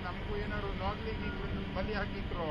ನಮಗೂ ಏನಾದ್ರು ನಾಗ್ಲಿಗೆ ಬಲಿ ಹಾಕಿಟ್ರು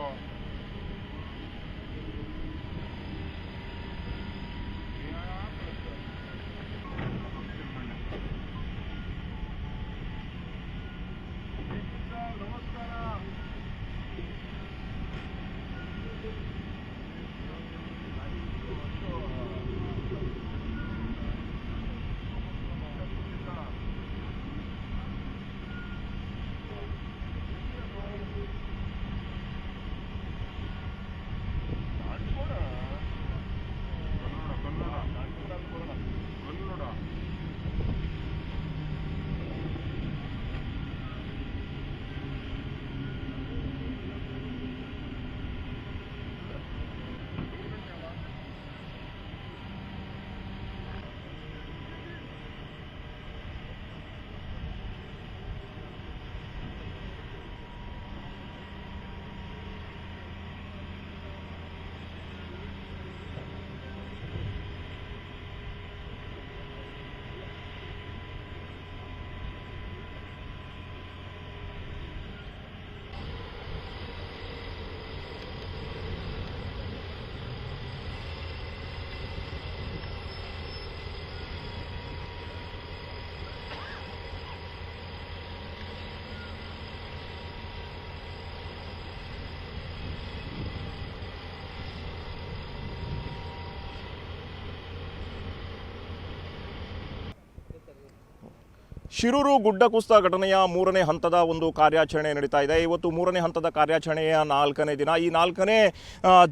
ಶಿರೂರು ಗುಡ್ಡ ಕುಸಿತ ಘಟನೆಯ ಮೂರನೇ ಹಂತದ ಒಂದು ಕಾರ್ಯಾಚರಣೆ ನಡೀತಾ ಇದೆ. ಇವತ್ತು ಮೂರನೇ ಹಂತದ ಕಾರ್ಯಾಚರಣೆಯ ನಾಲ್ಕನೇ ದಿನ. ಈ ನಾಲ್ಕನೇ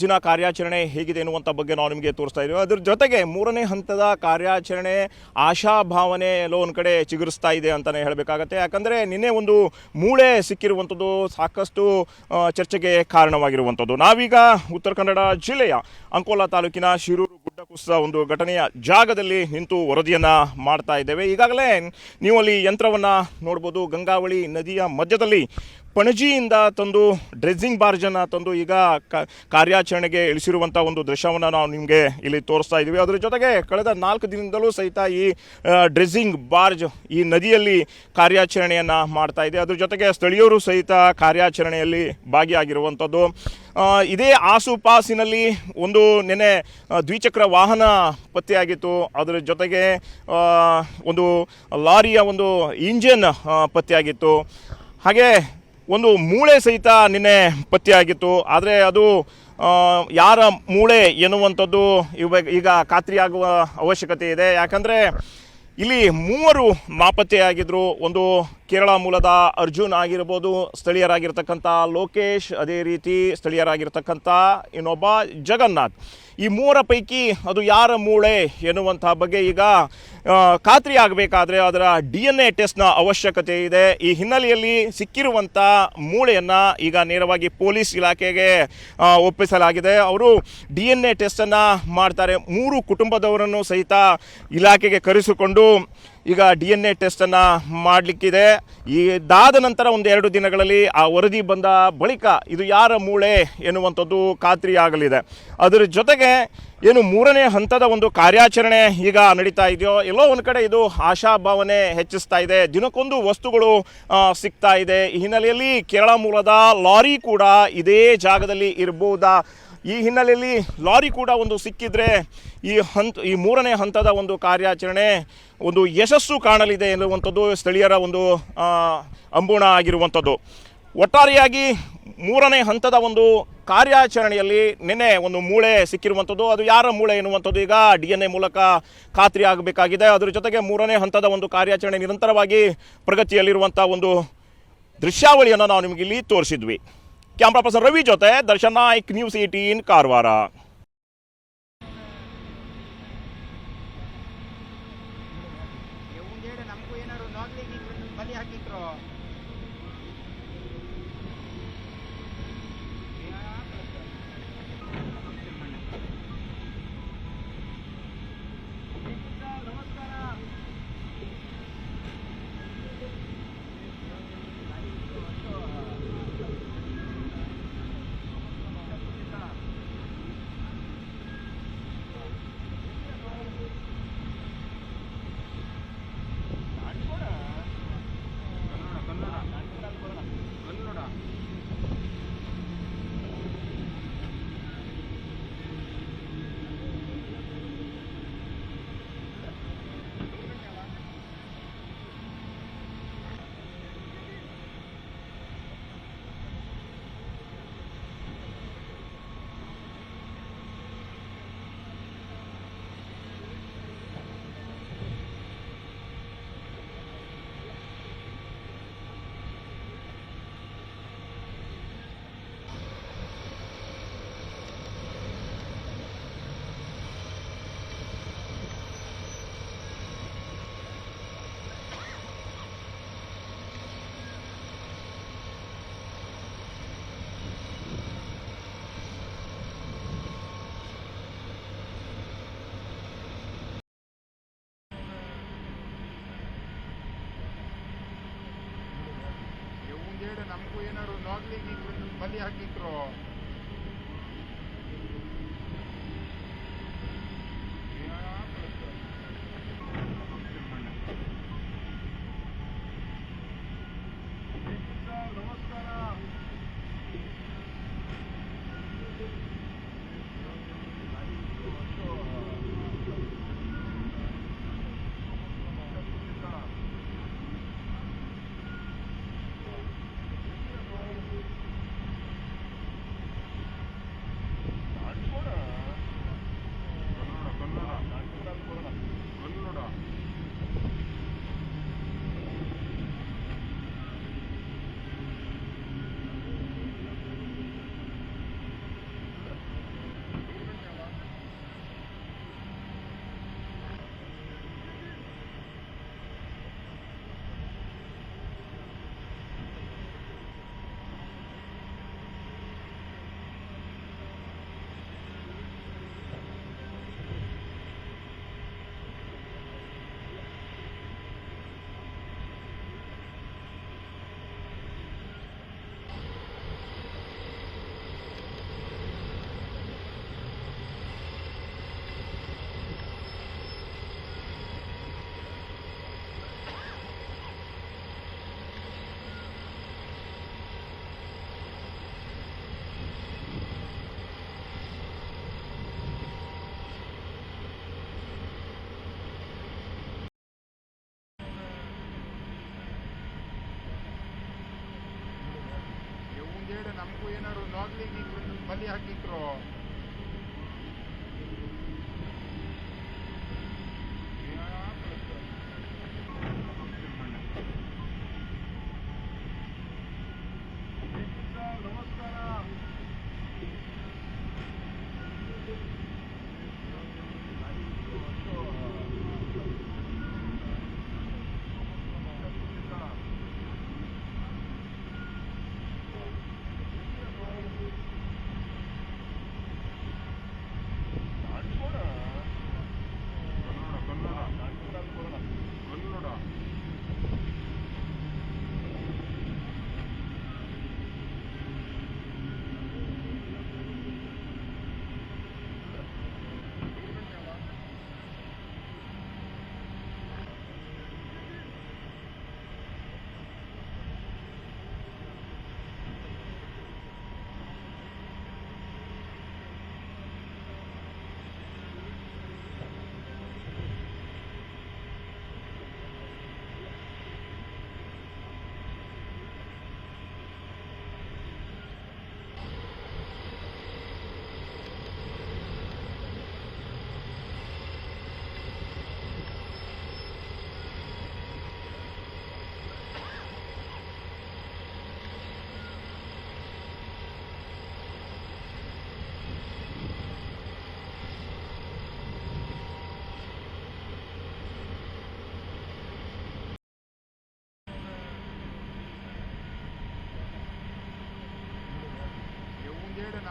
ದಿನ ಕಾರ್ಯಾಚರಣೆ ಹೇಗಿದೆ ಎನ್ನುವಂಥ ಬಗ್ಗೆ ನಾವು ನಿಮಗೆ ತೋರಿಸ್ತಾ ಇದ್ದೀವಿ. ಅದ್ರ ಜೊತೆಗೆ ಮೂರನೇ ಹಂತದ ಕಾರ್ಯಾಚರಣೆ ಆಶಾಭಾವನೆ ಎಲ್ಲೋ ಒಂದು ಕಡೆ ಚಿಗುರಿಸ್ತಾ ಇದೆ ಅಂತಲೇ ಹೇಳಬೇಕಾಗತ್ತೆ. ಯಾಕಂದರೆ ನಿನ್ನೆ ಒಂದು ಮೂಳೆ ಸಿಕ್ಕಿರುವಂಥದ್ದು ಸಾಕಷ್ಟು ಚರ್ಚೆಗೆ ಕಾರಣವಾಗಿರುವಂಥದ್ದು ನಾವೀಗ ಉತ್ತರ ಕನ್ನಡ ಜಿಲ್ಲೆಯ ಅಂಕೋಲಾ ತಾಲೂಕಿನ ಶಿರೂರು ಕುಸಿತ ಒಂದು ಘಟನೆಯ ಜಾಗದಲ್ಲಿ ನಿಂತು ವರದಿಯನ್ನು ಮಾಡ್ತಾ ಇದ್ದೇವೆ. ಈಗಾಗಲೇ ನೀವು ಅಲ್ಲಿ ಯಂತ್ರವನ್ನ ನೋಡ್ಬೋದು. ಗಂಗಾವಳಿ ನದಿಯ ಮಧ್ಯದಲ್ಲಿ ಪಣಜಿಯಿಂದ ತಂದು ಡ್ರೆಸ್ಸಿಂಗ್ ಬಾರ್ಜನ್ನ ತಂದು ಈಗ ಕಾರ್ಯಾಚರಣೆಗೆ ಇಳಿಸಿರುವಂಥ ಒಂದು ದೃಶ್ಯವನ್ನು ನಾವು ನಿಮಗೆ ಇಲ್ಲಿ ತೋರಿಸ್ತಾ ಇದ್ದೀವಿ. ಅದರ ಜೊತೆಗೆ ಕಳೆದ ನಾಲ್ಕು ದಿನದಿಂದಲೂ ಸಹಿತ ಈ ಡ್ರೆಸ್ಸಿಂಗ್ ಬಾರ್ಜ್ ಈ ನದಿಯಲ್ಲಿ ಕಾರ್ಯಾಚರಣೆಯನ್ನು ಮಾಡ್ತಾ ಇದೆ. ಅದ್ರ ಜೊತೆಗೆ ಸ್ಥಳೀಯರು ಸಹಿತ ಕಾರ್ಯಾಚರಣೆಯಲ್ಲಿ ಭಾಗಿಯಾಗಿರುವಂಥದ್ದು ಇದೇ ಆಸುಪಾಸಿನಲ್ಲಿ ಒಂದು ನೆನೆ ದ್ವಿಚಕ್ರ ವಾಹನ ಪತ್ತೆಯಾಗಿತ್ತು. ಅದರ ಜೊತೆಗೆ ಒಂದು ಲಾರಿಯ ಒಂದು ಇಂಜಿನ್ ಪತ್ತೆಯಾಗಿತ್ತು. ಹಾಗೆ ಒಂದು ಮೂಳೆ ಸಹಿತ ನಿನ್ನೆ ಪತ್ತೆಯಾಗಿತ್ತು ಆದರೆ ಅದು ಯಾರ ಮೂಳೆ ಎನ್ನುವಂಥದ್ದು ಇವಾಗ ಈಗ ಖಾತ್ರಿಯಾಗುವ ಅವಶ್ಯಕತೆ ಇದೆ. ಯಾಕಂದರೆ ಇಲ್ಲಿ ಮೂವರು ನಾಪತ್ತೆಯಾಗಿದ್ದರು ಒಂದು ಕೇರಳ ಮೂಲದ ಅರ್ಜುನ್ ಆಗಿರ್ಬೋದು, ಸ್ಥಳೀಯರಾಗಿರ್ತಕ್ಕಂಥ ಲೋಕೇಶ್, ಅದೇ ರೀತಿ ಸ್ಥಳೀಯರಾಗಿರ್ತಕ್ಕಂಥ ಇನ್ನೊಬ್ಬ ಜಗನ್ನಾಥ್. ಈ ಮೂರ ಪೈಕಿ ಅದು ಯಾರ ಮೂಳೆ ಎನ್ನುವಂತಹ ಬಗ್ಗೆ ಈಗ ಖಾತ್ರಿ ಆಗಬೇಕಾದ್ರೆ ಅದರ ಡಿ ಎನ್ ಎ ಟೆಸ್ಟ್ನ ಅವಶ್ಯಕತೆ ಇದೆ. ಈ ಹಿನ್ನೆಲೆಯಲ್ಲಿ ಸಿಕ್ಕಿರುವಂಥ ಮೂಳೆಯನ್ನು ಈಗ ನೇರವಾಗಿ ಪೊಲೀಸ್ ಇಲಾಖೆಗೆ ಒಪ್ಪಿಸಲಾಗಿದೆ. ಅವರು ಡಿ ಎನ್ ಎ ಟೆಸ್ಟನ್ನು ಮಾಡ್ತಾರೆ. ಮೂರು ಕುಟುಂಬದವರನ್ನು ಸಹಿತ ಇಲಾಖೆಗೆ ಕರೆಸಿಕೊಂಡು ಈಗ ಡಿ ಎನ್ ಎ ಟೆಸ್ಟನ್ನು ಮಾಡಲಿಕ್ಕಿದೆ. ಇದಾದ ನಂತರ ಒಂದು ಎರಡು ದಿನಗಳಲ್ಲಿ ಆ ವರದಿ ಬಂದ ಬಳಿಕ ಇದು ಯಾರ ಮೂಳೆ ಎನ್ನುವಂಥದ್ದು ಖಾತ್ರಿಯಾಗಲಿದೆ. ಅದರ ಜೊತೆಗೆ ಏನು ಮೂರನೇ ಹಂತದ ಒಂದು ಕಾರ್ಯಾಚರಣೆ ಈಗ ನಡೀತಾ ಇದೆಯೋ, ಎಲ್ಲೋ ಒಂದು ಕಡೆ ಇದು ಆಶಾಭಾವನೆ ಹೆಚ್ಚಿಸ್ತಾ ಇದೆ. ದಿನಕ್ಕೊಂದು ವಸ್ತುಗಳು ಸಿಗ್ತಾ ಇದೆ. ಈ ಹಿನ್ನೆಲೆಯಲ್ಲಿ ಕೇರಳ ಮೂಲದ ಲಾರಿ ಕೂಡ ಇದೇ ಜಾಗದಲ್ಲಿ ಇರ್ಬೋದಾ ಈ ಹಿನ್ನೆಲೆಯಲ್ಲಿ ಲಾರಿ ಕೂಡ ಒಂದು ಸಿಕ್ಕಿದ್ರೆ ಈ ಹಂತ, ಈ ಮೂರನೇ ಹಂತದ ಒಂದು ಕಾರ್ಯಾಚರಣೆ ಒಂದು ಯಶಸ್ಸು ಕಾಣಲಿದೆ ಎನ್ನುವಂಥದ್ದು ಸ್ಥಳೀಯರ ಒಂದು ಅಂಬೋಣ ಆಗಿರುವಂಥದ್ದು. ಒಟ್ಟಾರೆಯಾಗಿ ಮೂರನೇ ಹಂತದ ಒಂದು ಕಾರ್ಯಾಚರಣೆಯಲ್ಲಿ ನಿನ್ನೆ ಒಂದು ಮೂಳೆ ಸಿಕ್ಕಿರುವಂಥದ್ದು. ಅದು ಯಾರ ಮೂಳೆ ಎನ್ನುವಂಥದ್ದು ಈಗ ಡಿ ಎನ್ ಎ ಮೂಲಕ ಖಾತ್ರಿ ಆಗಬೇಕಾಗಿದೆ. ಅದರ ಜೊತೆಗೆ ಮೂರನೇ ಹಂತದ ಒಂದು ಕಾರ್ಯಾಚರಣೆ ನಿರಂತರವಾಗಿ ಪ್ರಗತಿಯಲ್ಲಿರುವಂಥ ಒಂದು ದೃಶ್ಯಾವಳಿಯನ್ನು ನಾವು ನಿಮಗೆ ಇಲ್ಲಿ ತೋರಿಸಿದ್ವಿ. ಕ್ಯಾಮ್ರಾ ಪರ್ಸನ್ ರವಿ ಜೊತೆ ದರ್ಶನ್ ನಾಯ್ಕ್ ನ್ಯೂಸ್ ಏಟೀನ್ ಕಾರವಾರ ನಮಗೂ ಏನಾದ್ರು ನಾಗ್ಲಿ ಬಲಿ ಹಾಕಿಟ್ರು ಇವಂದೇಡು ನಮಗೂ ಏನಾದ್ರು ನಾಗ್ಲಿ ಗೀಗ್ಲಿ ಬಲಿ ಹಾಕಿಟ್ರು.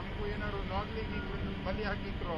ನಮಗೂ ಏನಾದ್ರು ನಾಗ್ಲಿ ಗೀಗ್ಲಿ ಬಲಿ ಹಾಕಿಟ್ರು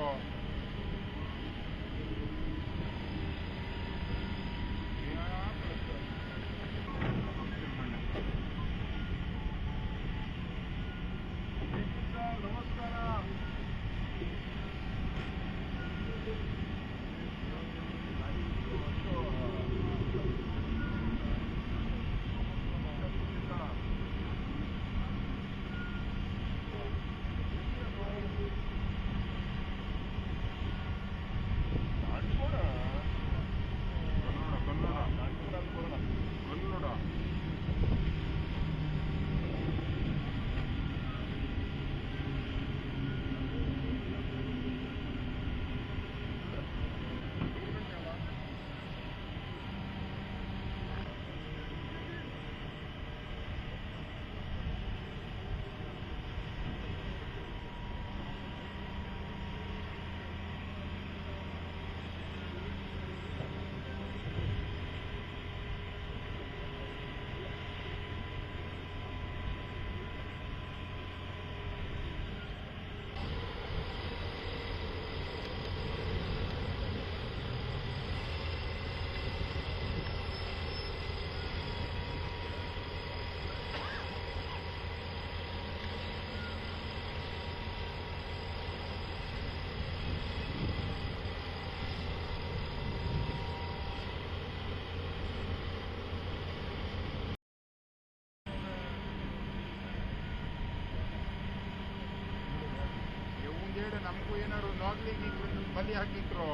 ಸೈಡ್ ನಮಗೂ ಏನಾದ್ರು ನಾಗ್ಲಿ ಬಲಿ ಹಾಕಿಟ್ರು